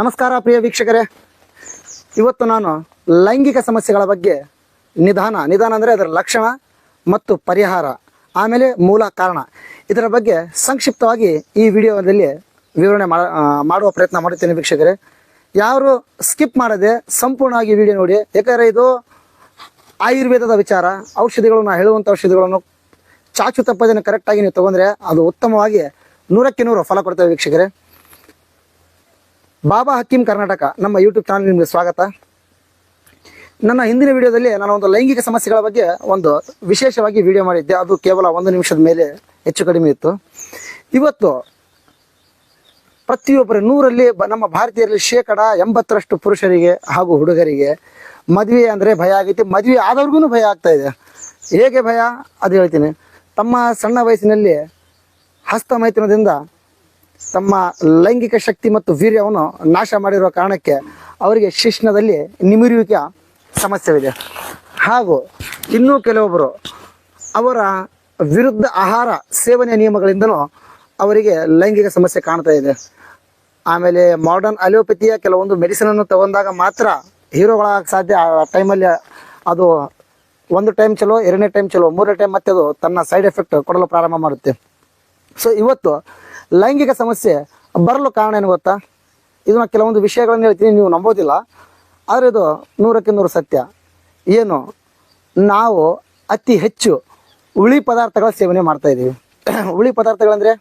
ನಮಸ್ಕಾರ ಪ್ರಿಯ ವೀಕ್ಷಕರೇ. ಇವತ್ತು ನಾನು ಲೈಂಗಿಕ ಸಮಸ್ಯೆಗಳ ಬಗ್ಗೆ ನಿಧಾನ ನಿಧಾನ ಅಂದರೆ ಅದರ ಲಕ್ಷಣ ಮತ್ತು ಪರಿಹಾರ, ಆಮೇಲೆ ಮೂಲ ಕಾರಣ. ಇದರ ಬಗ್ಗೆ ಸಂಕ್ಷಿಪ್ತವಾಗಿ ಈ ವಿಡಿಯೋದಲ್ಲಿ ವಿವರಣೆ ಮಾಡುವ ಪ್ರಯತ್ನ ಮಾಡುತ್ತೇನೆ ವೀಕ್ಷಕರೇ. ಯಾರು ಸ್ಕಿಪ್ ಮಾಡದೆ ಸಂಪೂರ್ಣವಾಗಿ ವಿಡಿಯೋ ನೋಡಿ ಯಾಕಂದರೆ ಇದು ಆಯುರ್ವೇದದ ವಿಚಾರ. ಔಷಧಿಗಳನ್ನು ಹೇಳುವಂಥ ಔಷಧಿಗಳನ್ನು ಚಾಚು ತಪ್ಪದನ್ನು ಕರೆಕ್ಟಾಗಿ ನೀವು ತೊಗೊಂಡ್ರೆ ಅದು ಉತ್ತಮವಾಗಿ ನೂರಕ್ಕೆ ನೂರು ಫಲ ಕೊಡ್ತೇವೆ ವೀಕ್ಷಕರೇ. ಬಾಬಾ ಹಕ್ಕಿಂ ಕರ್ನಾಟಕ ನಮ್ಮ ಯೂಟ್ಯೂಬ್ ಚಾನಲ್ ನಿಮಗೆ ಸ್ವಾಗತ. ನನ್ನ ಹಿಂದಿನ ವಿಡಿಯೋದಲ್ಲಿ ನಾನು ಒಂದು ಲೈಂಗಿಕ ಸಮಸ್ಯೆಗಳ ಬಗ್ಗೆ ಒಂದು ವಿಶೇಷವಾಗಿ ವಿಡಿಯೋ ಮಾಡಿದ್ದೆ. ಅದು ಕೇವಲ ಒಂದು ನಿಮಿಷದ ಮೇಲೆ ಹೆಚ್ಚು ಕಡಿಮೆ ಇತ್ತು. ಇವತ್ತು ಪ್ರತಿಯೊಬ್ಬರ ನೂರಲ್ಲಿ ನಮ್ಮ ಭಾರತೀಯರಲ್ಲಿ ಶೇಕಡ ಎಂಬತ್ತರಷ್ಟು ಪುರುಷರಿಗೆ ಹಾಗೂ ಹುಡುಗರಿಗೆ ಮದುವೆ ಅಂದರೆ ಭಯ ಆಗೈತೆ. ಮದುವೆ ಆದವ್ರಿಗೂ ಭಯ ಆಗ್ತಾ ಇದೆ. ಹೇಗೆ ಭಯ? ಅದು ಹೇಳ್ತೀನಿ. ತಮ್ಮ ಸಣ್ಣ ವಯಸ್ಸಿನಲ್ಲಿ ಹಸ್ತಮೈಥುನದಿಂದ ತಮ್ಮ ಲೈಂಗಿಕ ಶಕ್ತಿ ಮತ್ತು ವೀರ್ಯವನ್ನು ನಾಶ ಮಾಡಿರುವ ಕಾರಣಕ್ಕೆ ಅವರಿಗೆ ಶಿಶ್ನದಲ್ಲಿ ನಿಮಿರುವಿಕೆಯ ಸಮಸ್ಯೆವಿದೆ. ಹಾಗೂ ಇನ್ನೂ ಕೆಲವೊಬ್ಬರು ಅವರ ವಿರುದ್ಧ ಆಹಾರ ಸೇವನೆಯ ನಿಯಮಗಳಿಂದಲೂ ಅವರಿಗೆ ಲೈಂಗಿಕ ಸಮಸ್ಯೆ ಕಾಣ್ತಾ ಇದೆ. ಆಮೇಲೆ ಮಾಡರ್ನ್ ಅಲೋಪತಿಯ ಕೆಲವೊಂದು ಮೆಡಿಸಿನನ್ನು ತಗೊಂಡಾಗ ಮಾತ್ರ ಹೀರೋಗಳಾಗಕ್ಕೆ ಸಾಧ್ಯ. ಆ ಟೈಮಲ್ಲಿ ಅದು ಒಂದು ಟೈಮ್ ಚಲೋ, ಎರಡನೇ ಟೈಮ್ ಚಲೋ, ಮೂರನೇ ಟೈಮ್ ಮತ್ತೆ ಅದು ತನ್ನ ಸೈಡ್ ಎಫೆಕ್ಟ್ ಕೊಡಲು ಪ್ರಾರಂಭ ಮಾಡುತ್ತೆ. ಸೊ ಇವತ್ತು ಲೈಂಗಿಕ ಸಮಸ್ಯೆ ಬರಲು ಕಾರಣ ಏನು ಗೊತ್ತಾ? ಇದನ್ನ ಕೆಲವೊಂದು ವಿಷಯಗಳನ್ನು ಹೇಳ್ತೀನಿ, ನೀವು ನಂಬೋದಿಲ್ಲ. ಆದರೆ ಇದು ನೂರಕ್ಕೆ ನೂರು ಸತ್ಯ. ಏನು? ನಾವು ಅತಿ ಹೆಚ್ಚು ಹುಳಿ ಪದಾರ್ಥಗಳ ಸೇವನೆ ಮಾಡ್ತಾ ಇದ್ದೀವಿ ಹುಳಿ ಪದಾರ್ಥಗಳಂದರೆ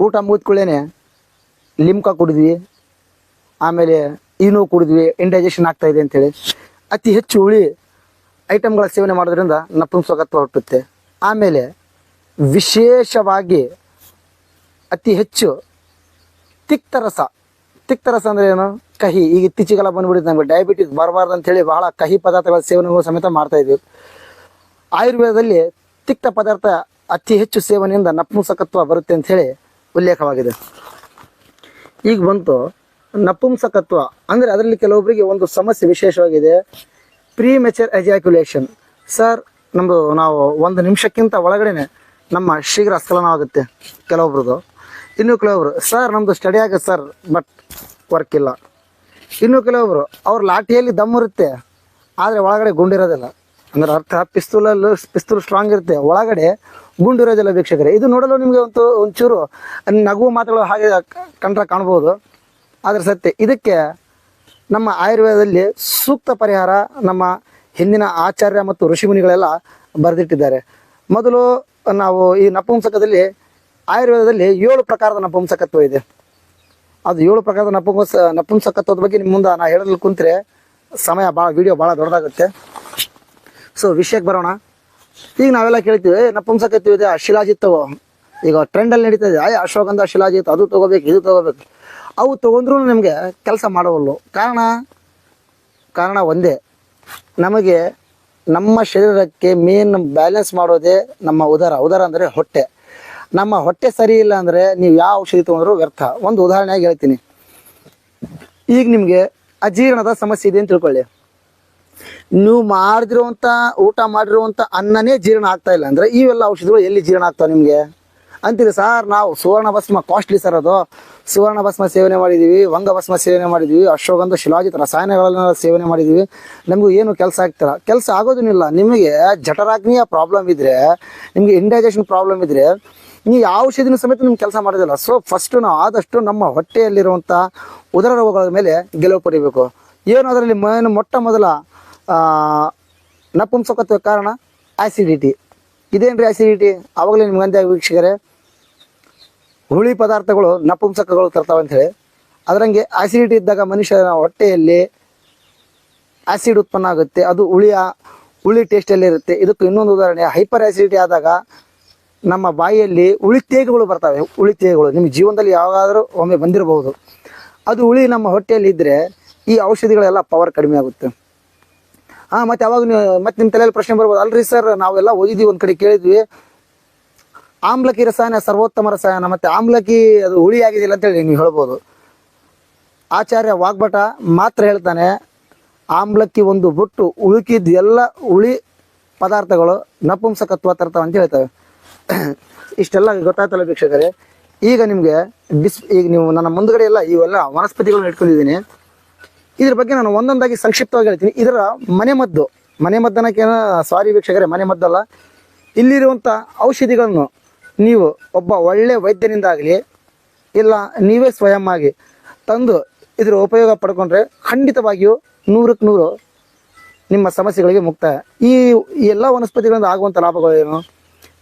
ಊಟ ಮುಗಿದ್ಕೊಳ್ಳೇನೆ ಲಿಮ್ಕ ಕುಡಿದ್ವಿ, ಆಮೇಲೆ ಈನೋ ಕುಡಿದ್ವಿ ಇಂಡೈಜೆಷನ್ ಆಗ್ತಾ ಇದೆ ಅಂತೇಳಿ. ಅತಿ ಹೆಚ್ಚು ಹುಳಿ ಐಟಮ್ಗಳ ಸೇವನೆ ಮಾಡೋದ್ರಿಂದ ನಪುಂಸಕತ್ವ ಹುಟ್ಟುತ್ತೆ. ಆಮೇಲೆ ವಿಶೇಷವಾಗಿ ಅತಿ ಹೆಚ್ಚು ತಿಕ್ತರಸ ತಿಕ್ತರಸ ಅಂದ್ರೆ ಏನು? ಕಹಿ. ಈಗ ಇತ್ತೀಚೆಗೆಲ್ಲ ಬಂದ್ಬಿಟ್ಟಿದೆ ನಮ್ಗೆ ಡಯಾಬಿಟಿಸ್ ಬರಬಾರ್ದು ಅಂತೇಳಿ ಬಹಳ ಕಹಿ ಪದಾರ್ಥಗಳ ಸೇವನೆಗಳು ಸಮೇತ ಮಾಡ್ತಾ ಇದ್ವಿ ಆಯುರ್ವೇದದಲ್ಲಿ ತಿಕ್ತ ಪದಾರ್ಥ ಅತಿ ಹೆಚ್ಚು ಸೇವನೆಯಿಂದ ನಪುಂಸಕತ್ವ ಬರುತ್ತೆ ಅಂತ ಹೇಳಿ ಉಲ್ಲೇಖವಾಗಿದೆ. ಈಗ ಬಂತು ನಪುಂಸಕತ್ವ. ಅಂದರೆ ಅದರಲ್ಲಿ ಕೆಲವೊಬ್ಬರಿಗೆ ಒಂದು ಸಮಸ್ಯೆ ವಿಶೇಷವಾಗಿದೆ. ಪ್ರೀ ಮೆಚರ್ ಎಜಾಕ್ಯುಲೇಷನ್ ಸರ್ ನಮ್ಮದು ನಾವು ಒಂದು ನಿಮಿಷಕ್ಕಿಂತ ಒಳಗಡೆನೆ ನಮ್ಮ ಶೀಘ್ರ ಸ್ಖಲನವಾಗುತ್ತೆ ಕೆಲವೊಬ್ರದ್ದು. ಇನ್ನು ಕೆಲವೊಬ್ರು, ಸರ್ ನಮ್ಮದು ಸ್ಟಡಿ ಆಗುತ್ತೆ ಸರ್ ಬಟ್ ವರ್ಕ್ ಇಲ್ಲ. ಇನ್ನು ಕೆಲವೊಬ್ರು, ಅವ್ರ ಲಾಠಿಯಲ್ಲಿ ದಮ್ ಇರುತ್ತೆ, ಆದರೆ ಒಳಗಡೆ ಗುಂಡಿರೋದಿಲ್ಲ. ಅಂದ್ರೆ ಅರ್ಥ, ಪಿಸ್ತೂಲಲ್ಲಿ, ಪಿಸ್ತೂಲ್ ಸ್ಟ್ರಾಂಗ್ ಇರುತ್ತೆ. ಒಳಗಡೆ ಗುಂಡಿರೋದಿಲ್ಲ ವೀಕ್ಷಕರೇ. ಇದು ನೋಡಲು ನಿಮಗೆ ಒಂದು, ಒಂಚೂರು ನಗುವ ಮಾತುಗಳು ಹಾಗೆ ಕಂಡ್ರೆ ಕಾಣ್ಬೋದು. ಆದರೆ ಸತ್ಯ, ಇದಕ್ಕೆ ನಮ್ಮ ಆಯುರ್ವೇದದಲ್ಲಿ ಸೂಕ್ತ ಪರಿಹಾರ ನಮ್ಮ ಹಿಂದಿನ ಆಚಾರ್ಯ ಮತ್ತು ಋಷಿಮುನಿಗಳೆಲ್ಲ ಬರೆದಿಟ್ಟಿದ್ದಾರೆ. ಮೊದಲು ನಾವು ಈ ನಪುಂಸಕದಲ್ಲಿ ಆಯುರ್ವೇದದಲ್ಲಿ ಏಳು ಪ್ರಕಾರದ ನಪುಂಸಕತ್ವ ಇದೆ. ಅದು ಏಳು ಪ್ರಕಾರದ ನಪುಂಸ, ನಪುಂಸಕತ್ವದ ಬಗ್ಗೆ ನಿಮ್ಮ ಮುಂದೆ ನಾ ಹೇಳಲು ಕುಂತ್ರೆ ಸಮಯ ಭಾಳ ವಿಡಿಯೋ ಭಾಳ ದೊಡ್ಡದಾಗುತ್ತೆ. ಸೊ ವಿಷಯಕ್ಕೆ ಬರೋಣ. ಈಗ ನಾವೆಲ್ಲ ಕೇಳ್ತೀವಿ ನಪುಂಸಕತ್ವ ಇದೆ ಶಿಲಾಜಿತ್ತವು. ಈಗ ಟ್ರೆಂಡಲ್ಲಿ ನಡೀತಾ ಇದೆ, ಆಯ್ ಅಶೋಕಂಧ ಶಿಲಾಜಿತ್, ಅದು ತಗೋಬೇಕು, ಇದು ತಗೋಬೇಕು. ಅವು ತಗೊಂಡ್ರೂ ನಿಮಗೆ ಕೆಲಸ ಮಾಡೋವಲ್ಲು. ಕಾರಣ? ಕಾರಣ ಒಂದೇ. ನಮಗೆ ನಮ್ಮ ಶರೀರಕ್ಕೆ ಮೇನ್ ಬ್ಯಾಲೆನ್ಸ್ ಮಾಡೋದೇ ನಮ್ಮ ಉದರ. ಉದರ ಅಂದರೆ ಹೊಟ್ಟೆ. ನಮ್ಮ ಹೊಟ್ಟೆ ಸರಿ ಇಲ್ಲ ಅಂದರೆ ನೀವು ಯಾವ ಔಷಧಿ ತೊಗೊಂಡ್ರು ವ್ಯರ್ಥ. ಒಂದು ಉದಾಹರಣೆಯಾಗಿ ಹೇಳ್ತೀನಿ. ಈಗ ನಿಮಗೆ ಅಜೀರ್ಣದ ಸಮಸ್ಯೆ ಇದೆ ಅಂತ ತಿಳ್ಕೊಳ್ಳಿ. ನೀವು ಮಾಡಿದಿರುವಂಥ ಊಟ ಮಾಡಿರುವಂಥ ಅನ್ನನೇ ಜೀರ್ಣ ಆಗ್ತಾ ಇಲ್ಲ ಅಂದರೆ ಇವೆಲ್ಲ ಔಷಧಿಗಳು ಎಲ್ಲಿ ಜೀರ್ಣ ಆಗ್ತಾವೆ ನಿಮಗೆ? ಅಂತೀರಿ ಸರ್ ನಾವು ಸುವರ್ಣ ಭಸ್ಮ ಕಾಸ್ಟ್ಲಿ ಸರ್ ಅದು. ಸುವರ್ಣ ಭಸ್ಮ ಸೇವನೆ ಮಾಡಿದ್ದೀವಿ ವಂಗ ಭಸ್ಮ ಸೇವನೆ ಮಾಡಿದ್ದೀವಿ ಅಶ್ವಗಂಧ, ಶಿಲಾಜಿತ ರಸಾಯನಗಳನ್ನ ಸೇವನೆ ಮಾಡಿದ್ದೀವಿ ನಮಗೂ ಏನು ಕೆಲಸ ಆಗ್ತಾರ ಕೆಲಸ ಆಗೋದನ್ನಿಲ್ಲ ನಿಮಗೆ ಜಠರಾಗ್ನಿಯ ಪ್ರಾಬ್ಲಮ್ ಇದ್ದರೆ ನಿಮಗೆ ಇಂಡೈಜೆಷನ್ ಪ್ರಾಬ್ಲಮ್ ಇದ್ದರೆ ನೀವು ಯಾವ ಔಷಧಿನ ಸಮೇತ ನಿಮ್ಗೆ ಕೆಲಸ ಮಾಡೋದಿಲ್ಲ. ಸೊ ಫಸ್ಟ್ ನಾವು ಆದಷ್ಟು ನಮ್ಮ ಹೊಟ್ಟೆಯಲ್ಲಿರುವಂಥ ಉದರ ರೋಗಗಳ ಮೇಲೆ ಗೆಲುವು ಪಡಿಬೇಕು. ಏನು ಅದರಲ್ಲಿ ಮೇನ್ ಮೊಟ್ಟ ಮೊದಲ ನಪುಂಸಕತ್ವ ಕಾರಣ ಆ್ಯಸಿಡಿಟಿ ಇದೇನ್ರಿ ಆ್ಯಸಿಡಿಟಿ ಅವಾಗಲೇ ನಿಮ್ಗೆ ಅಂದೆ ವೀಕ್ಷಕರೇ, ಹುಳಿ ಪದಾರ್ಥಗಳು ನಪುಂಸಕಗಳು ತರ್ತಾವೆ ಅಂಥೇಳಿ ಅದರಂಗೆ ಆ್ಯಸಿಡಿಟಿ ಇದ್ದಾಗ ಮನುಷ್ಯನ ಹೊಟ್ಟೆಯಲ್ಲಿ ಆ್ಯಸಿಡ್ ಉತ್ಪನ್ನ ಆಗುತ್ತೆ. ಅದು ಹುಳಿಯ, ಹುಳಿ ಟೇಸ್ಟಲ್ಲಿ ಇರುತ್ತೆ ಇದಕ್ಕೆ ಇನ್ನೊಂದು ಉದಾಹರಣೆ ಹೈಪರ್ ಆ್ಯಸಿಡಿಟಿ ಆದಾಗ ನಮ್ಮ ಬಾಯಿಯಲ್ಲಿ ಉಳಿತೇಗಗಳು ಬರ್ತವೆ. ಉಳಿತೇಗಗಳು ನಿಮ್ಮ ಜೀವನದಲ್ಲಿ ಯಾವಾಗಾದರೂ ಒಮ್ಮೆ ಬಂದಿರಬಹುದು. ಅದು ಹುಳಿ ನಮ್ಮ ಹೊಟ್ಟೆಯಲ್ಲಿ ಇದ್ದರೆ ಈ ಔಷಧಿಗಳೆಲ್ಲ ಪವರ್ ಕಡಿಮೆ ಆಗುತ್ತೆ. ಹಾಂ, ಮತ್ತೆ ಅವಾಗ ನೀವು, ಮತ್ತೆ ನಿಮ್ಮ ತಲೆಯಲ್ಲಿ ಪ್ರಶ್ನೆ ಬರ್ಬೋದು. ಅಲ್ರಿ ಸರ್ ನಾವೆಲ್ಲ ಓದಿದ್ವಿ, ಒಂದು ಕಡೆ ಕೇಳಿದ್ವಿ. ಆಮ್ಲಕಿ ರಸಾಯನ, ಸರ್ವೋತ್ತಮ ರಸಾಯನ, ಮತ್ತೆ ಆಮ್ಲಕಿ ಅದು ಹುಳಿ ಆಗಿದೆಯಲ್ಲ ಅಂತೇಳಿ ನೀವು ಹೇಳ್ಬೋದು. ಆಚಾರ್ಯ ವಾಗ್ಭಟ ಮಾತ್ರ ಹೇಳ್ತಾನೆ ಆಮ್ಲಕ್ಕಿ ಒಂದು ಬುಟ್ಟು ಉಳುಕಿದ್ದು ಎಲ್ಲ ಹುಳಿ ಪದಾರ್ಥಗಳು ನಪುಂಸಕತ್ವ ತರ್ತಾವೆ ಅಂತ ಹೇಳ್ತವೆ. ಇಷ್ಟೆಲ್ಲ ಗೊತ್ತಾಯ್ತಲ್ಲ ವೀಕ್ಷಕರೇ. ಈಗ ನಿಮಗೆ ಬಿಸ್ ಈಗ ನೀವು ನನ್ನ ಮುಂದ್ಗಡೆ ಎಲ್ಲ ಇವೆಲ್ಲ ವನಸ್ಪತಿಗಳನ್ನ ಇಟ್ಕೊಂಡಿದ್ದೀನಿ. ಇದ್ರ ಬಗ್ಗೆ ನಾನು ಒಂದೊಂದಾಗಿ ಸಂಕ್ಷಿಪ್ತವಾಗಿ ಹೇಳ್ತೀನಿ. ಇದರ ಮನೆ ಮದ್ದು, ಮನೆ ಮದ್ದನಕ್ಕೆ ಸಾರಿ ವೀಕ್ಷಕರೇ, ಮನೆ ಮದ್ದಲ್ಲ. ಇಲ್ಲಿರುವಂಥ ಔಷಧಿಗಳನ್ನು ನೀವು ಒಬ್ಬ ಒಳ್ಳೆ ವೈದ್ಯನಿಂದಾಗಲಿ, ಇಲ್ಲ ನೀವೇ ಸ್ವಯಂ ಆಗಿ ತಂದು ಇದರ ಉಪಯೋಗ ಪಡ್ಕೊಂಡ್ರೆ ಖಂಡಿತವಾಗಿಯೂ ನೂರಕ್ಕೆ ನೂರು ನಿಮ್ಮ ಸಮಸ್ಯೆಗಳಿಗೆ ಮುಕ್ತಾಯ ಈ ಎಲ್ಲ ವನಸ್ಪತಿಗಳಿಂದ ಆಗುವಂಥ ಲಾಭಗಳು ಏನು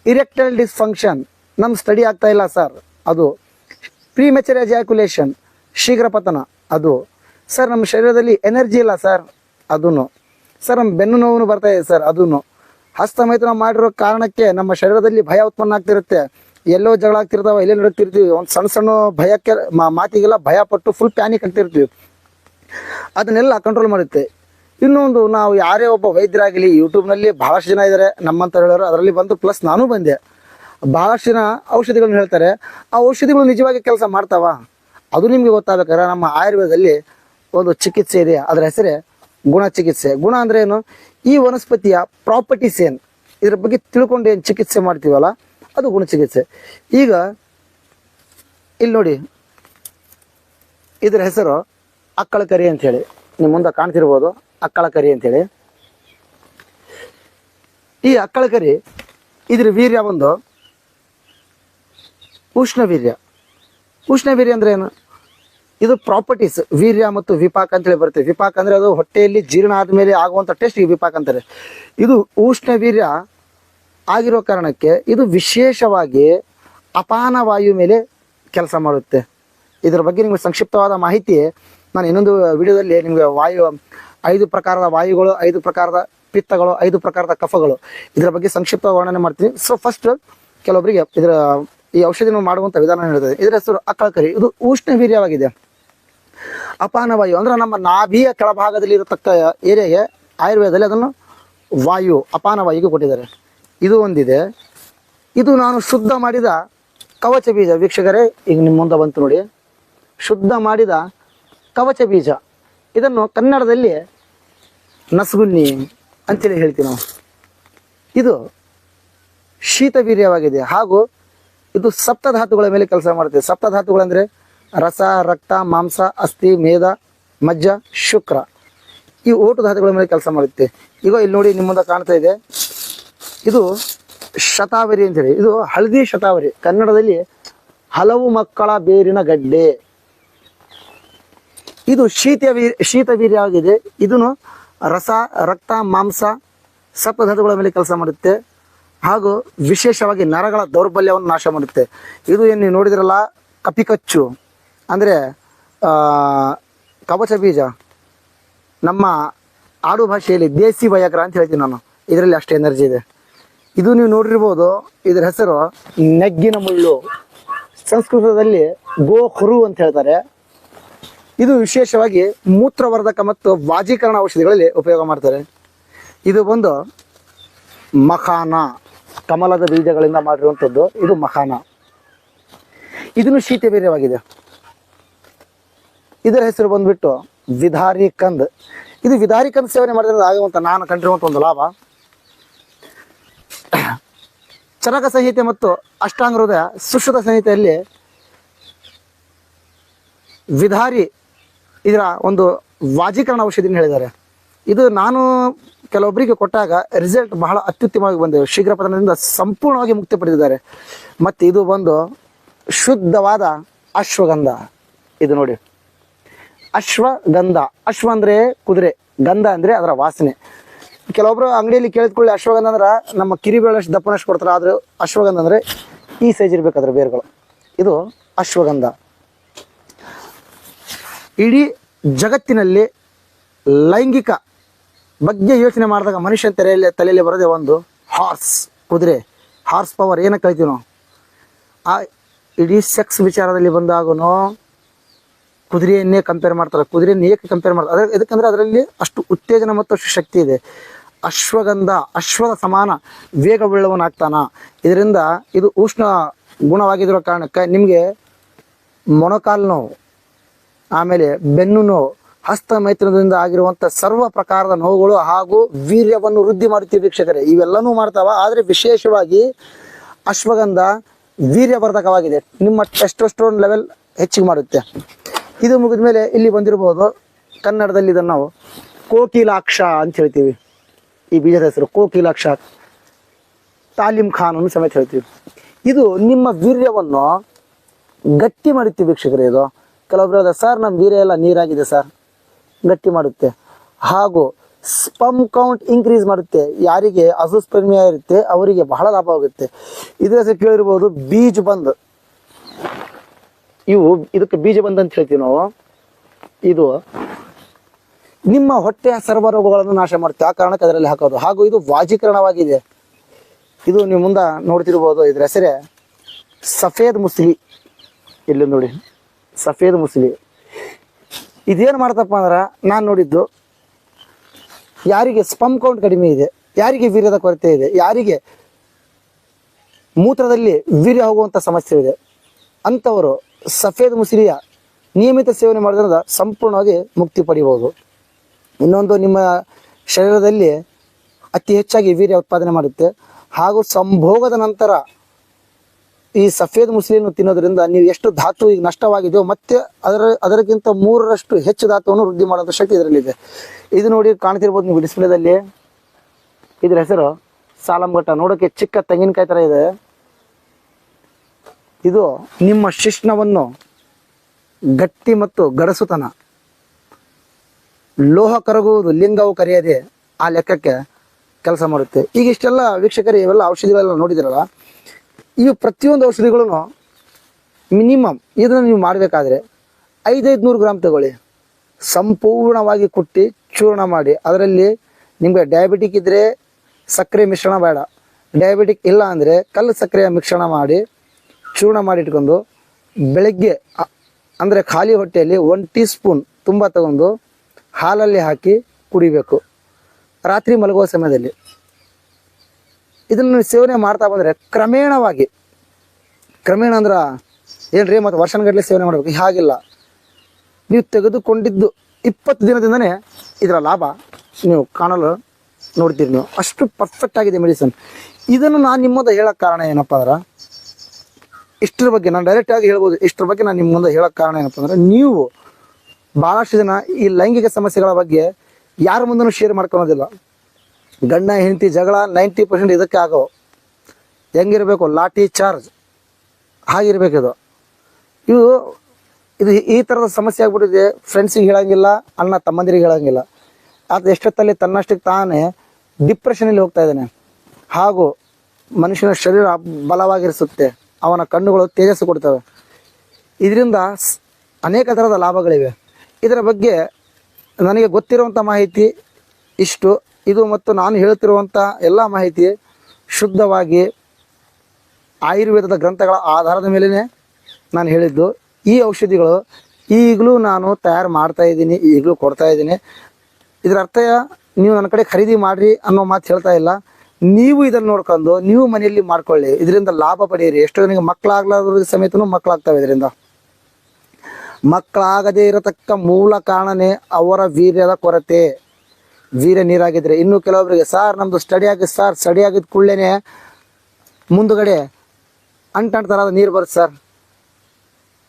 ಇರೆಕ್ಟೈಲ್ ಡಿಸ್ಫಂಕ್ಷನ್ ನಮ್ಮ ಸ್ಟಡಿ ಆಗ್ತಾ ಇಲ್ಲ ಸರ್ ಅದು ಪ್ರೀಮೆಚರ್ ಎಜಾಕ್ಯುಲೇಷನ್ ಶೀಘ್ರ ಪತನ ಅದು ಸರ್ ನಮ್ಮ ಶರೀರದಲ್ಲಿ ಎನರ್ಜಿ ಇಲ್ಲ ಸರ್ ಅದನ್ನು ಸರ್ ನಮ್ಮ ಬೆನ್ನು ನೋವು ಬರ್ತಾ ಇದೆ ಸರ್ ಅದನ್ನು ಹಸ್ತಮೈಥುನ ಮಾಡಿರೋ ಕಾರಣಕ್ಕೆ ನಮ್ಮ ಶರೀರದಲ್ಲಿ ಭಯ ಉತ್ಪನ್ನ ಆಗ್ತಿರುತ್ತೆ. ಎಲ್ಲೋ ಜಗಳ ಆಗ್ತಿರ್ತಾವ ಎಲ್ಲೇ ನಡುತ್ತಿರ್ತೀವಿ ಒಂದು ಸಣ್ಣ ಸಣ್ಣ ಭಯಕ್ಕೆ ಮಾತಿಗೆಲ್ಲ ಭಯ ಪಟ್ಟು ಫುಲ್ ಪ್ಯಾನಿಕ್ ಆಗ್ತಿರ್ತೀವಿ. ಅದನ್ನೆಲ್ಲ ಕಂಟ್ರೋಲ್ ಮಾಡುತ್ತೆ. ಇನ್ನೊಂದು, ನಾವು ಯಾರೇ ಒಬ್ಬ ವೈದ್ಯರಾಗಲಿ, ಯೂಟ್ಯೂಬ್ನಲ್ಲಿ ಬಹಳಷ್ಟು ಜನ ಇದ್ದಾರೆ ನಮ್ಮಂತ ಹೇಳೋರು, ಅದರಲ್ಲಿ ಬಂದು ಪ್ಲಸ್ ನಾನು ಬಂದೆ. ಭಾಳಷ್ಟು ಜನ ಔಷಧಿಗಳನ್ನ ಹೇಳ್ತಾರೆ, ಆ ಔಷಧಿಗಳು ನಿಜವಾಗಿ ಕೆಲಸ ಮಾಡ್ತಾವ? ಅದು ನಿಮಗೆ ಗೊತ್ತಾಗಬೇಕಾದ್ರೆ, ನಮ್ಮ ಆಯುರ್ವೇದದಲ್ಲಿ ಒಂದು ಚಿಕಿತ್ಸೆ ಇದೆ. ಅದರ ಹೆಸರೇ ಗುಣ ಚಿಕಿತ್ಸೆ. ಗುಣ ಅಂದ್ರೆ ಏನು? ಈ ವನಸ್ಪತಿಯ ಪ್ರಾಪರ್ಟೀಸ್ ಏನು? ಇದ್ರ ಬಗ್ಗೆ ತಿಳ್ಕೊಂಡು ಏನು ಚಿಕಿತ್ಸೆ ಮಾಡ್ತೀವಲ್ಲ, ಅದು ಗುಣ ಚಿಕಿತ್ಸೆ. ಈಗ, ಇಲ್ಲಿ ನೋಡಿ, ಇದರ ಹೆಸರು ಅಕ್ಕಳ ಕರಿ ಅಂತೇಳಿ. ನಿಮ್ಮ ಮುಂದೆ ಕಾಣ್ತಿರ್ಬೋದು. ಅಕ್ಕಳ ಕರಿ ಅಂತೇಳಿ. ಈ ಅಕ್ಕಳ ಕರಿ ಇದ್ರ ವೀರ್ಯ ಒಂದು ಉಷ್ಣ ವೀರ್ಯ. ಉಷ್ಣ ವೀರ್ಯ ಅಂದ್ರೆ ಏನು? ಇದು ಪ್ರಾಪರ್ಟೀಸ್ ವೀರ್ಯ ಮತ್ತು ವಿಪಾಕ ಅಂತೇಳಿ ಬರುತ್ತೆ. ವಿಪಾಕ ಅಂದ್ರೆ ಅದು ಹೊಟ್ಟೆಯಲ್ಲಿ ಜೀರ್ಣ ಆದಮೇಲೆ ಆಗುವಂತ ಟೆಸ್ಟ್ ವಿಪಾಕ ಅಂತಾರೆ. ಇದು ಉಷ್ಣ ವೀರ್ಯ ಆಗಿರೋ ಕಾರಣಕ್ಕೆ ಇದು ವಿಶೇಷವಾಗಿ ಅಪಾನ ವಾಯು ಮೇಲೆ ಕೆಲಸ ಮಾಡುತ್ತೆ. ಇದರ ಬಗ್ಗೆ ನಿಮಗೆ ಸಂಕ್ಷಿಪ್ತವಾದ ಮಾಹಿತಿ ನಾನು ಇನ್ನೊಂದು ವಿಡಿಯೋದಲ್ಲಿ ನಿಮಗೆ ವಾಯು, ಐದು ಪ್ರಕಾರದ ವಾಯುಗಳು, ಐದು ಪ್ರಕಾರದ ಪಿತ್ತಗಳು, ಐದು ಪ್ರಕಾರದ ಕಫಗಳು. ಇದರ ಬಗ್ಗೆ ಸಂಕ್ಷಿಪ್ತ ವರ್ಣನೆ ಮಾಡ್ತೀನಿ. ಸೊ ಫಸ್ಟ್ ಕೆಲವೊಬ್ಬರಿಗೆ ಇದರ ಈ ಔಷಧಿಯನ್ನು ಮಾಡುವಂಥ ವಿಧಾನ ಹೇಳ್ತದೆ. ಇದರ ಹೆಸರು ಅಕ್ಕಳಕರಿ ಇದು ಉಷ್ಣ ವೀರ್ಯವಾಗಿದೆ ಅಪಾನ ವಾಯು ಅಂದ್ರೆ ನಮ್ಮ ನಾಭಿಯ ಕೆಳಭಾಗದಲ್ಲಿ ಇರತಕ್ಕ ಏರಿಯಾಗೆ ಆಯುರ್ವೇದದಲ್ಲಿ ಅದನ್ನು ವಾಯು, ಅಪಾನ ವಾಯುಗೆ ಕೊಟ್ಟಿದ್ದಾರೆ. ಇದು ಒಂದಿದೆ. ಇದು ನಾನು ಶುದ್ಧ ಮಾಡಿದ ಕವಚ ಬೀಜ ವೀಕ್ಷಕರೇ, ಈಗ ನಿಮ್ಮ ಮುಂದೆ ಬಂತು ನೋಡಿ. ಶುದ್ಧ ಮಾಡಿದ ಕವಚ ಬೀಜ. ಇದನ್ನು ಕನ್ನಡದಲ್ಲಿ ನಸಗುನ್ನಿ ಅಂತೇಳಿ ಹೇಳ್ತೀವಿ ನಾವು. ಇದು ಶೀತ ವೀರ್ಯವಾಗಿದೆ ಹಾಗೂ ಇದು ಸಪ್ತಧಾತುಗಳ ಮೇಲೆ ಕೆಲಸ ಮಾಡುತ್ತೆ. ಸಪ್ತಧಾತುಗಳಂದ್ರೆ ರಸ, ರಕ್ತ, ಮಾಂಸ, ಅಸ್ಥಿ ಮೇಧ ಮಜ್ಜ, ಶುಕ್ರ. ಈ ಓಟು ಧಾತುಗಳ ಮೇಲೆ ಕೆಲಸ ಮಾಡುತ್ತೆ. ಈಗ ಇಲ್ಲಿ ನೋಡಿ ನಿಮ್ಮ ಮುಂದೆ ಕಾಣ್ತಾ ಇದೆ. ಇದು ಶತಾವರಿ ಅಂತೇಳಿ. ಇದು ಹಳದಿ ಶತಾವರಿ. ಕನ್ನಡದಲ್ಲಿ ಹಲವು ಮಕ್ಕಳ ಬೇರಿನ ಗಡ್ಡೆ. ಇದು ಶೀತ ಶೀತ ವೀರ್ಯವಾಗಿದೆ ಇದನ್ನು ರಸ, ರಕ್ತ, ಮಾಂಸ ಸಪ್ತಧಾತುಗಳ ಮೇಲೆ ಕೆಲಸ ಮಾಡುತ್ತೆ. ಹಾಗೂ ವಿಶೇಷವಾಗಿ ನರಗಳ ದೌರ್ಬಲ್ಯವನ್ನು ನಾಶ ಮಾಡುತ್ತೆ. ಇದು ಏನು ನೀವು ನೋಡಿದ್ರಲ್ಲ, ಕಪಿಕಚ್ಚು. ಅಂದರೆ ಕವಚ ಬೀಜ. ನಮ್ಮ ಆಡು ಭಾಷೆಯಲ್ಲಿ ದೇಸಿ ವಯಗ್ರ ಅಂತ ಹೇಳ್ತೀನಿ ನಾನು. ಇದರಲ್ಲಿ ಅಷ್ಟು ಎನರ್ಜಿ ಇದೆ. ಇದು ನೀವು ನೋಡಿರ್ಬೋದು, ಇದರ ಹೆಸರು ನೆಗ್ಗಿನ ಮುಳ್ಳು. ಸಂಸ್ಕೃತದಲ್ಲಿ ಗೋಹುರು ಅಂತ ಹೇಳ್ತಾರೆ. ಇದು ವಿಶೇಷವಾಗಿ ಮೂತ್ರವರ್ಧಕ ಮತ್ತು ವಾಜೀಕರಣ ಔಷಧಿಗಳಲ್ಲಿ ಉಪಯೋಗ ಮಾಡ್ತಾರೆ. ಇದು ಬಂದು ಮಖಾನ, ಕಮಲದ ಬೀಜಗಳಿಂದ ಮಾಡಿರುವಂಥದ್ದು. ಇದು ಮಖಾನ. ಇದನ್ನು ಶೀತವೀರ್ಯವಾಗಿದೆ ಇದರ ಹೆಸರು ಬಂದ್ಬಿಟ್ಟು ವಿಧಾರಿ ಕಂದ್. ಇದು ವಿಧಾರಿ ಕಂದ್ ಸೇವನೆ ಮಾಡಿದ್ರೆ ಆಗುವಂತ ನಾನು ಕಂಡಿರುವಂತ ಒಂದು ಲಾಭ. ಚರಕ ಸಂಹಿತೆ ಮತ್ತು ಅಷ್ಟಾಂಗ ಹೃದಯ ಸುಶ್ರುತ ಸಂಹಿತೆಯಲ್ಲಿ ವಿಧಾರಿ ಇದರ ಒಂದು ವಾಜೀಕರಣ ಔಷಧಿನ ಹೇಳಿದ್ದಾರೆ. ಇದು ನಾನು ಕೆಲವೊಬ್ಬರಿಗೆ ಕೊಟ್ಟಾಗ ರಿಸಲ್ಟ್ ಬಹಳ ಅತ್ಯುತ್ತಮವಾಗಿ ಬಂದಿದೆ. ಶೀಘ್ರ ಪತನದಿಂದ ಸಂಪೂರ್ಣವಾಗಿ ಮುಕ್ತಿ ಪಡೆದಿದ್ದಾರೆ. ಮತ್ತು ಇದು ಬಂದು ಶುದ್ಧವಾದ ಅಶ್ವಗಂಧ. ಇದು ನೋಡಿ. ಅಶ್ವಗಂಧ. ಅಶ್ವ ಅಂದರೆ ಕುದುರೆ. ಗಂಧ ಅಂದರೆ ಅದರ ವಾಸನೆ. ಕೆಲವೊಬ್ರು ಅಂಗಡಿಯಲ್ಲಿ ಕೇಳಿದ್ಕೊಳ್ಳಿ ಅಶ್ವಗಂಧ ಅಂದ್ರೆ ನಮ್ಮ ಕಿರಿಬೇಳಷ್ಟು ದಪ್ಪನಷ್ಟು ಕೊಡ್ತಾರೆ, ಆದ್ರೆ ಅಶ್ವಗಂಧ ಅಂದರೆ ಈ ಸೈಜ್ ಇರಬೇಕಾದ್ರೆ ಬೇರುಗಳು. ಇದು ಅಶ್ವಗಂಧ. ಇಡೀ ಜಗತ್ತಿನಲ್ಲಿ ಲೈಂಗಿಕ ಬಗ್ಗೆ ಯೋಚನೆ ಮಾಡಿದಾಗ ಮನುಷ್ಯನ ತಲೆಯಲ್ಲಿ ತಲೆಯಲ್ಲಿ ಬರೋದೇ ಒಂದು ಹಾರ್ಸ್ ಕುದುರೆ ಹಾರ್ಸ್ ಪವರ್ ಏನಕ್ಕೆ ಕಳಿತೀವಿ ನಾವು ಆ ಇಡೀ ಸೆಕ್ಸ್ ವಿಚಾರದಲ್ಲಿ ಬಂದಾಗೂ ಕುದುರೆಯನ್ನೇ ಕಂಪೇರ್ ಮಾಡ್ತಾರೆ. ಕುದುರೆಯನ್ನು ಏಕೆ ಕಂಪೇರ್ ಮಾಡ್ತಾರೆ? ಅದ್ರ ಇದಕ್ಕಂದ್ರೆ ಅದರಲ್ಲಿ ಅಷ್ಟು ಉತ್ತೇಜನ ಮತ್ತು ಅಷ್ಟು ಶಕ್ತಿ ಇದೆ. ಅಶ್ವಗಂಧ, ಅಶ್ವದ ಸಮಾನ ವೇಗವುಳ್ಳವನಾಗ್ತಾನ. ಇದರಿಂದ ಇದು ಉಷ್ಣ ಗುಣವಾಗಿರೋ ಕಾರಣಕ್ಕೆ ನಿಮಗೆ ಮೊಣಕಾಲು ನೋವು ಆಮೇಲೆ ಬೆನ್ನು ನೋವು ಹಸ್ತ ಮೈತ್ರದಿಂದ ಆಗಿರುವಂತ ಸರ್ವ ಪ್ರಕಾರದ ನೋವುಗಳು ಹಾಗೂ ವೀರ್ಯವನ್ನು ವೃದ್ಧಿ ಮಾಡುತ್ತೀವಿ ವೀಕ್ಷಕರೇ. ಇವೆಲ್ಲನೂ ಮಾಡ್ತಾವ, ಆದರೆ ವಿಶೇಷವಾಗಿ ಅಶ್ವಗಂಧ ವೀರ್ಯವರ್ಧಕವಾಗಿದೆ. ನಿಮ್ಮ ಟೆಸ್ಟೋಸ್ಟೋನ್ ಲೆವೆಲ್ ಹೆಚ್ಚಿಗೆ ಮಾಡುತ್ತೆ. ಇದು ಮುಗಿದ ಮೇಲೆ ಇಲ್ಲಿ ಬಂದಿರಬಹುದು, ಕನ್ನಡದಲ್ಲಿ ಇದನ್ನು ನಾವು ಕೋಕಿಲಾಕ್ಷ ಅಂತ ಹೇಳ್ತೀವಿ. ಈ ಬೀಜದ ಹೆಸರು ಕೋಕಿಲಾಕ್ಷ. ತಾಲೀಮ್ ಖಾನ್ ಅನ್ನು ಸಮೇತ ಹೇಳ್ತೀವಿ. ಇದು ನಿಮ್ಮ ವೀರ್ಯವನ್ನು ಗಟ್ಟಿ ಮಾಡುತ್ತೀವಿ ವೀಕ್ಷಕರೇ ಇದು. ಕೆಲವೊಬ್ರು ಹೇಳಿದ ಸರ್ ನಮ್ಮ ವೀರ್ಯ ಎಲ್ಲ ನೀರಾಗಿದೆ, ಸರ್. ಗಟ್ಟಿ ಮಾಡುತ್ತೆ. ಹಾಗೂ ಸ್ಪಮ್ ಕೌಂಟ್ ಇನ್ಕ್ರೀಸ್ ಮಾಡುತ್ತೆ. ಯಾರಿಗೆ ಅಸುಸ್ಪರ್ಮಿಯ ಇರುತ್ತೆ, ಅವರಿಗೆ ಬಹಳ ಲಾಭವಾಗುತ್ತೆ ಇದ್ರ ಹೆಸರು ಕೇಳಿರ್ಬೋದು, ಬೀಜ ಬಂದ್. ಇವು ಇದಕ್ಕೆ ಬೀಜ ಬಂದ್ ಅಂತ ಹೇಳ್ತೀವಿ ನಾವು. ಇದು ನಿಮ್ಮ ಹೊಟ್ಟೆಯ ಸರ್ವ ರೋಗಗಳನ್ನು ನಾಶ ಮಾಡುತ್ತೆ. ಆ ಕಾರಣಕ್ಕೆ ಅದರಲ್ಲಿ ಹಾಕೋದು. ಹಾಗೂ ಇದು ವಾಜೀಕರಣವಾಗಿದೆ. ಇದು ನೀವು ಮುಂದೆ ನೋಡ್ತಿರ್ಬೋದು. ಇದ್ರ ಹೆಸರೇ ಸಫೇದ್ ಮುಸ್ಲಿ. ಇಲ್ಲಿ ನೋಡಿ. ಸಫೇದ್ ಮುಸ್ಲಿ. ಇದೇನು ಮಾಡ್ತಪ್ಪ ಅಂದ್ರೆ, ನಾನು ನೋಡಿದ್ದು, ಯಾರಿಗೆ ಸ್ಪಮ್ ಕೌಂಟ್ ಕಡಿಮೆ ಇದೆ, ಯಾರಿಗೆ ವೀರ್ಯದ ಕೊರತೆ ಇದೆ, ಯಾರಿಗೆ ಮೂತ್ರದಲ್ಲಿ ವೀರ್ಯ ಹೋಗುವಂಥ ಸಮಸ್ಯೆ ಇದೆ, ಅಂಥವರು ಸಫೇದ್ ಮುಸ್ಲಿಯ ನಿಯಮಿತ ಸೇವನೆ ಮಾಡೋದ್ರಿಂದ ಸಂಪೂರ್ಣವಾಗಿ ಮುಕ್ತಿ ಪಡಿಬೋದು. ಇನ್ನೊಂದು ನಿಮ್ಮ ಶರೀರದಲ್ಲಿ ಅತಿ ಹೆಚ್ಚಾಗಿ ವೀರ್ಯ ಉತ್ಪಾದನೆ ಮಾಡುತ್ತೆ. ಹಾಗೂ ಸಂಭೋಗದ ನಂತರ ಈ ಸಫೇದ್ ಮುಸ್ಲಿಮ್ ತಿನ್ನೋದ್ರಿಂದ ನೀವು ಎಷ್ಟು ಧಾತು ಈಗ ನಷ್ಟವಾಗಿದೆಯೋ ಮತ್ತೆ ಅದರ ಅದಕ್ಕಿಂತ ಮೂರರಷ್ಟು ಹೆಚ್ಚು ಧಾತುವನ್ನು ವೃದ್ಧಿ ಮಾಡೋದ್ರ ಶಕ್ತಿ ಇದರಲ್ಲಿದೆ. ಇದು ನೋಡಿ ಕಾಣ್ತಿರ್ಬೋದು ನೀವು ಡಿಸ್ಪ್ಲೇದಲ್ಲಿ. ಇದ್ರ ಹೆಸರು ಸಾಲಂಗಟ್ಟ ನೋಡೋಕೆ ಚಿಕ್ಕ ತೆಂಗಿನಕಾಯಿ ತರ ಇದೆ. ಇದು ನಿಮ್ಮ ಶಿಷ್ಣವನ್ನು ಗಟ್ಟಿ ಮತ್ತು ಗಡಸುತನ ಲೋಹ ಕರಗುವುದು ಲಿಂಗವು ಕರೆಯದೆ ಆ ಲೆಕ್ಕಕ್ಕೆ ಕೆಲಸ ಮಾಡುತ್ತೆ. ಈಗ ಇಷ್ಟೆಲ್ಲ ವೀಕ್ಷಕರು ಇವೆಲ್ಲ ಔಷಧಿಗಳೆಲ್ಲ ನೋಡಿದಿರಲ್ಲ ಇವು ಪ್ರತಿಯೊಂದು ಔಷಧಿಗಳನ್ನು ಮಿನಿಮಮ್ ಇದನ್ನು ನೀವು ಮಾಡಬೇಕಾದ್ರೆ ಐದೈದು ನೂರು ಗ್ರಾಮ್ ತಗೊಳ್ಳಿ. ಸಂಪೂರ್ಣವಾಗಿ ಕುಟ್ಟಿ ಚೂರ್ಣ ಮಾಡಿ. ಅದರಲ್ಲಿ ನಿಮಗೆ ಡಯಾಬಿಟಿಕ್ ಇದ್ದರೆ ಸಕ್ಕರೆ ಮಿಶ್ರಣ ಬೇಡ. ಡಯಾಬಿಟಿಕ್ ಇಲ್ಲ ಅಂದರೆ ಕಲ್ಲು ಸಕ್ಕರೆಯ ಮಿಶ್ರಣ ಮಾಡಿ ಚೂರ್ಣ ಮಾಡಿ ಇಟ್ಕೊಂಡು ಬೆಳಗ್ಗೆ ಅಂದರೆ ಖಾಲಿ ಹೊಟ್ಟೆಯಲ್ಲಿ ಒನ್ ಟೀ ಸ್ಪೂನ್ ತುಂಬ ತಗೊಂಡು ಹಾಲಲ್ಲಿ ಹಾಕಿ ಕುಡಿಬೇಕು. ರಾತ್ರಿ ಮಲಗುವ ಸಮಯದಲ್ಲಿ. ಇದನ್ನು ಸೇವನೆ ಮಾಡ್ತಾ ಬಂದರೆ ಕ್ರಮೇಣವಾಗಿ, ಕ್ರಮೇಣ ಅಂದ್ರೆ ಏನ್ರಿ, ಮತ್ತು ವರ್ಷನಗಟ್ಟಲೆ ಸೇವನೆ ಮಾಡಬೇಕು, ಹಾಗಿಲ್ಲ. ನೀವು ತೆಗೆದುಕೊಂಡಿದ್ದು ಇಪ್ಪತ್ತು ದಿನದಿಂದನೇ ಇದರ ಲಾಭ ನೀವು ಕಾಣಲು ನೋಡ್ತೀರಿ ನೀವು. ಅಷ್ಟು ಪರ್ಫೆಕ್ಟ್ ಆಗಿದೆ ಮೆಡಿಸನ್ ಇದನ್ನು ನಾನು ನಿಮ್ಮ ಮುಂದೆ ಹೇಳೋಕ್ಕೆ ಕಾರಣ ಏನಪ್ಪ ಅಂದ್ರೆ, ಇಷ್ಟರ ಬಗ್ಗೆ ನಾನು ಡೈರೆಕ್ಟ್ ಆಗಿ ಹೇಳ್ಬೋದು, ಇಷ್ಟರ ಬಗ್ಗೆ ನಾನು ನಿಮ್ಮ ಮುಂದೆ ಹೇಳೋಕ್ಕೆ ಕಾರಣ ಏನಪ್ಪ ಅಂದ್ರೆ, ನೀವು ಭಾಳಷ್ಟು ಜನ ಈ ಲೈಂಗಿಕ ಸಮಸ್ಯೆಗಳ ಬಗ್ಗೆ ಯಾರ ಮುಂದೂ ಶೇರ್ ಮಾಡ್ಕೊಳೋದಿಲ್ಲ ಗಂಡ ಹೆಂಡತಿ ಜಗಳ ನೈಂಟಿ ಪರ್ಸೆಂಟ್ ಇದಕ್ಕೆ ಆಗೋ. ಹೆಂಗಿರಬೇಕು? ಲಾಠಿ, ಚಾರ್ಜ್. ಹಾಗಿರ್ಬೇಕು ಇದು ಇದು ಈ ಥರದ ಸಮಸ್ಯೆ ಆಗ್ಬಿಟ್ಟಿದೆ. ಫ್ರೆಂಡ್ಸಿಗೆ ಹೇಳಂಗಿಲ್ಲ, ಅಣ್ಣ ತಮ್ಮಂದಿರಿಗೆ ಹೇಳಂಗಿಲ್ಲ. ಅದು ಎಷ್ಟೊತ್ತಲ್ಲಿ ತನ್ನಷ್ಟಕ್ಕೆ ತಾನೇ ಡಿಪ್ರೆಷನಲ್ಲಿ ಹೋಗ್ತಾ ಇದ್ದಾನೆ. ಹಾಗೂ ಮನುಷ್ಯನ ಶರೀರ ಬಲವಾಗಿರಿಸುತ್ತೆ. ಅವನ ಕಣ್ಣುಗಳು ತೇಜಸ್ಸು ಕೊಡ್ತವೆ. ಇದರಿಂದ ಅನೇಕ ಥರದ ಲಾಭಗಳಿವೆ. ಇದರ ಬಗ್ಗೆ ನನಗೆ ಗೊತ್ತಿರುವಂಥ ಮಾಹಿತಿ ಇಷ್ಟು. ಇದು ಮತ್ತು ನಾನು ಹೇಳುತ್ತಿರುವಂಥ ಎಲ್ಲ ಮಾಹಿತಿ ಶುದ್ಧವಾಗಿ ಆಯುರ್ವೇದದ ಗ್ರಂಥಗಳ ಆಧಾರದ ಮೇಲೇ ನಾನು ಹೇಳಿದ್ದು. ಈ ಔಷಧಿಗಳು ಈಗಲೂ ನಾನು ತಯಾರು ಮಾಡ್ತಾ ಇದ್ದೀನಿ, ಈಗಲೂ ಕೊಡ್ತಾ ಇದ್ದೀನಿ. ಇದರ ಅರ್ಥ ನೀವು ನನ್ನ ಕಡೆ ಖರೀದಿ ಮಾಡಿರಿ ಅನ್ನೋ ಮಾತು ಹೇಳ್ತಾ ಇಲ್ಲ. ನೀವು ಇದನ್ನು ನೋಡ್ಕೊಂಡು ನೀವು ಮನೆಯಲ್ಲಿ ಮಾಡ್ಕೊಳ್ಳಿ. ಇದರಿಂದ ಲಾಭ ಪಡೆಯಿರಿ. ಎಷ್ಟೋ ಜನಕ್ಕೆ ಮಕ್ಕಳಾಗ್ಲಾರ್ದ್ರ ಸಮೇತನೂ ಮಕ್ಕಳಾಗ್ತವೆ ಇದರಿಂದ. ಮಕ್ಕಳಾಗದೇ ಇರತಕ್ಕ ಮೂಲ ಕಾರಣನೇ ಅವರ ವೀರ್ಯದ ಕೊರತೆ. ವೀರ್ಯ ನೀರಾಗಿದ್ರೆ ಇನ್ನು ಕೆಲವೊಬ್ಬರಿಗೆ ಸಾರ್, ನಮ್ದು ಸ್ಟಡಿ ಆಗಿದೆ ಸರ್ ಸ್ಟಡಿ ಆಗಿದ ಕೂಡಲೇ ಮುಂದುಗಡೆ ಅಂಟಂಟ್ತಾರ ಥರದ ನೀರು ಬರುತ್ತೆ ಸರ್.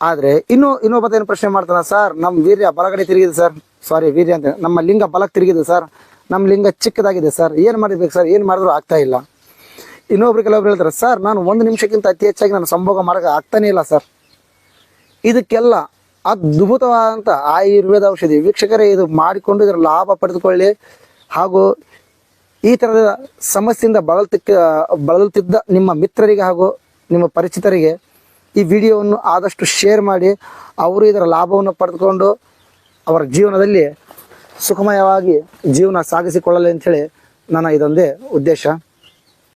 ಆದರೆ ಇನ್ನು ಇನ್ನೊಬ್ಬ ಏನು ಪ್ರಶ್ನೆ ಮಾಡ್ತಾನ, ಸರ್ ನಮ್ಮ ವೀರ್ಯ ಬಲಗಡೆ ತಿರುಗಿದೆ ಸರ್. ಸಾರಿ, ವೀರ್ಯ ಅಂತ, ನಮ್ಮ ಲಿಂಗ ಬಲಕ್ಕೆ ತಿರುಗಿದೆ ಸರ್. ನಮ್ಮ ಲಿಂಗ ಚಿಕ್ಕದಾಗಿದೆ ಸರ್. ಏನು ಮಾಡಿರ್ಬೇಕು ಸರ್? ಏನು ಮಾಡಿದ್ರು ಆಗ್ತಾ ಇಲ್ಲ. ಇನ್ನೊಬ್ರು ಕೆಲವೊಬ್ರು ಹೇಳ್ತಾರೆ, ಸರ್, ನಾನು ಒಂದು ನಿಮಿಷಕ್ಕಿಂತ ಅತಿ ಹೆಚ್ಚಾಗಿ ನಾನು ಸಂಭೋಗ ಮಾಡೋಕೆ ಆಗ್ತಾನೇ ಇಲ್ಲ ಸರ್. ಇದಕ್ಕೆಲ್ಲ ಅದ್ಭುತವಾದಂಥ ಆಯುರ್ವೇದ ಔಷಧಿ. ವೀಕ್ಷಕರೇ, ಇದು ಮಾಡಿಕೊಂಡು ಇದರ ಲಾಭ ಪಡೆದುಕೊಳ್ಳಿ. ಹಾಗೂ ಈ ಥರದ ಸಮಸ್ಯೆಯಿಂದ ಬಳಲ್ತಿಕ್ಕ ಬಳಲುತ್ತಿದ್ದ ನಿಮ್ಮ ಮಿತ್ರರಿಗೆ ಹಾಗೂ ನಿಮ್ಮ ಪರಿಚಿತರಿಗೆ ಈ ವಿಡಿಯೋವನ್ನು ಆದಷ್ಟು ಶೇರ್ ಮಾಡಿ, ಅವರು ಇದರ ಲಾಭವನ್ನು ಪಡೆದುಕೊಂಡು ಅವರ ಜೀವನದಲ್ಲಿ ಸುಖಮಯವಾಗಿ ಜೀವನ ಸಾಗಿಸಿಕೊಳ್ಳಲಿ ಅಂಥೇಳಿ ನನ್ನ ಇದೊಂದೇ ಉದ್ದೇಶ.